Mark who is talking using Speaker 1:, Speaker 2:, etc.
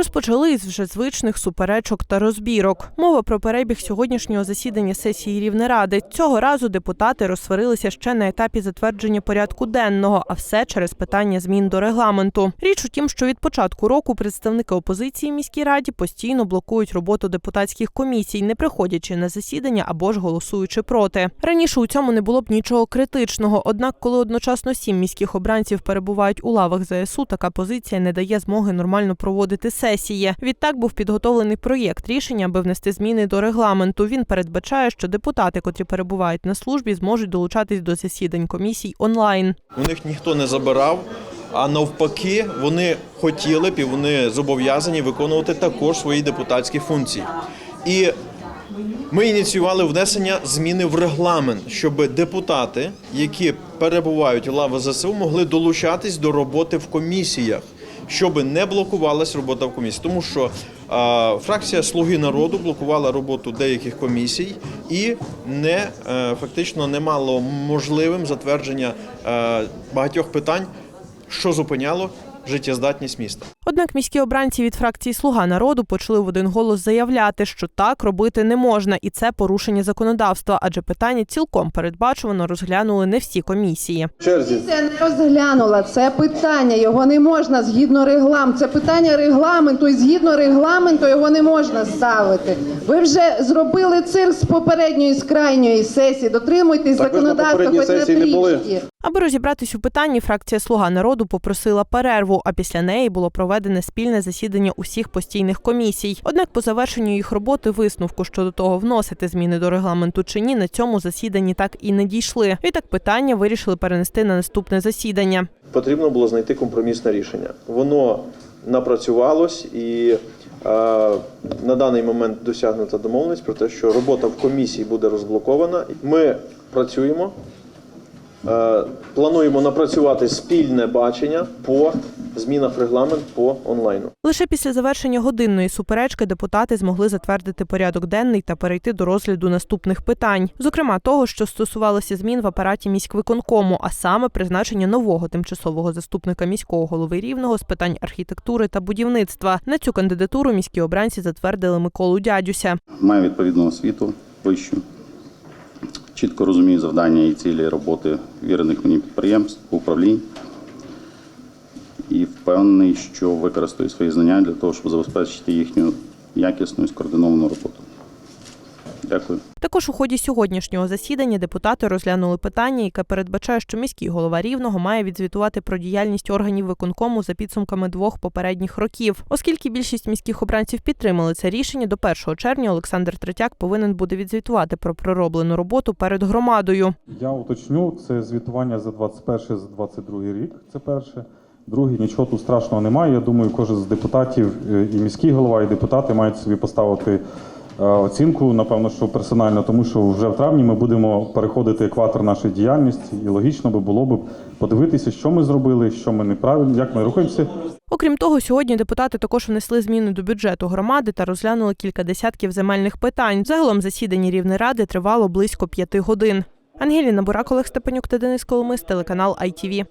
Speaker 1: Розпочали із вже звичних суперечок та розбірок. Мова про перебіг сьогоднішнього засідання сесії Рівнеради. Цього разу депутати розсварилися ще на етапі затвердження порядку денного, а все через питання змін до регламенту. Річ у тім, що від початку року представники опозиції міській раді постійно блокують роботу депутатських комісій, не приходячи на засідання або ж голосуючи проти. Раніше у цьому не було б нічого критичного. Однак, коли одночасно сім міських обранців перебувають у лавах ЗСУ, така позиція не дає змоги нормально проводити сесії. Відтак був підготовлений проєкт рішення, аби внести зміни до регламенту. Він передбачає, що депутати, котрі перебувають на службі, зможуть долучатись до засідань комісій онлайн.
Speaker 2: У них ніхто не забирав, а навпаки, вони хотіли б і вони зобов'язані виконувати також свої депутатські функції. І ми ініціювали внесення зміни в регламент, щоб депутати, які перебувають у лави ЗСУ, могли долучатись до роботи в комісіях, щоб не блокувалась робота в комісії. Тому що фракція Слуги народу блокувала роботу деяких комісій і не е, фактично не мало можливим затвердження е, багатьох питань, що зупиняло життєздатність міста.
Speaker 1: Однак міські обранці від фракції Слуга народу почали в один голос заявляти, що так робити не можна, і це порушення законодавства, адже питання цілком передбачувано розглянули не всі комісії.
Speaker 3: черзі.
Speaker 4: Це не розглянула це питання. Його не можна згідно регламенту. Це питання регламенту, і згідно регламенту його не можна ставити. Ви вже зробили цирк з попередньої з крайньої сесії. Дотримуйтесь
Speaker 3: Так
Speaker 4: законодавства, хоч на трішки.
Speaker 1: Аби розібратись у питанні, фракція Слуга народу попросила перерву, а після неї було проведене спільне засідання усіх постійних комісій. Однак, по завершенню їх роботи висновку щодо того, вносити зміни до регламенту чи ні, на цьому засіданні так і не дійшли. Відтак питання вирішили перенести на наступне засідання.
Speaker 2: Потрібно було знайти компромісне рішення. Воно напрацювалось і е, на даний момент досягнута домовленість про те, що робота в комісії буде розблокована. Ми працюємо. Е, Плануємо напрацювати спільне бачення по змінах регламент по онлайну.
Speaker 1: Лише після завершення годинної суперечки депутати змогли затвердити порядок денний та перейти до розгляду наступних питань, зокрема того, що стосувалося змін в апараті міськвиконкому, а саме призначення нового тимчасового заступника міського голови рівного з питань архітектури та будівництва. На цю кандидатуру міські обранці затвердили Миколу Дядюся.
Speaker 5: Має відповідну освіту вищу, чітко розумію завдання і цілі роботи вірених мені підприємств, управлінь. І впевнений, що використаю свої знання для того, щоб забезпечити їхню якісну і скоординовану роботу. Дякую.
Speaker 1: Також у ході сьогоднішнього засідання депутати розглянули питання, яке передбачає, що міський голова рівного має відзвітувати про діяльність органів виконкому за підсумками двох попередніх років. Оскільки більшість міських обранців підтримали це рішення, до 1 червня Олександр Третяк повинен буде відзвітувати про пророблену роботу перед громадою.
Speaker 6: Я уточню, це звітування за 21 за 22 рік. Це перше. Друге, нічого тут страшного немає. Я думаю, кожен з депутатів, е, і міський голова, і депутати мають собі поставити оцінку, напевно, що персонально, тому що вже в травні ми будемо переходити екватор нашої діяльності, і логічно би було б подивитися, що ми зробили, що ми неправильно, як ми рухаємося.
Speaker 1: Окрім того, сьогодні депутати також внесли зміни до бюджету громади та розглянули кілька десятків земельних питань. Загалом засідання Рівнеради тривало близько п'яти годин. Ангеліна Бурак, Олег Степанюк та Денис Коломис, телеканал ITV.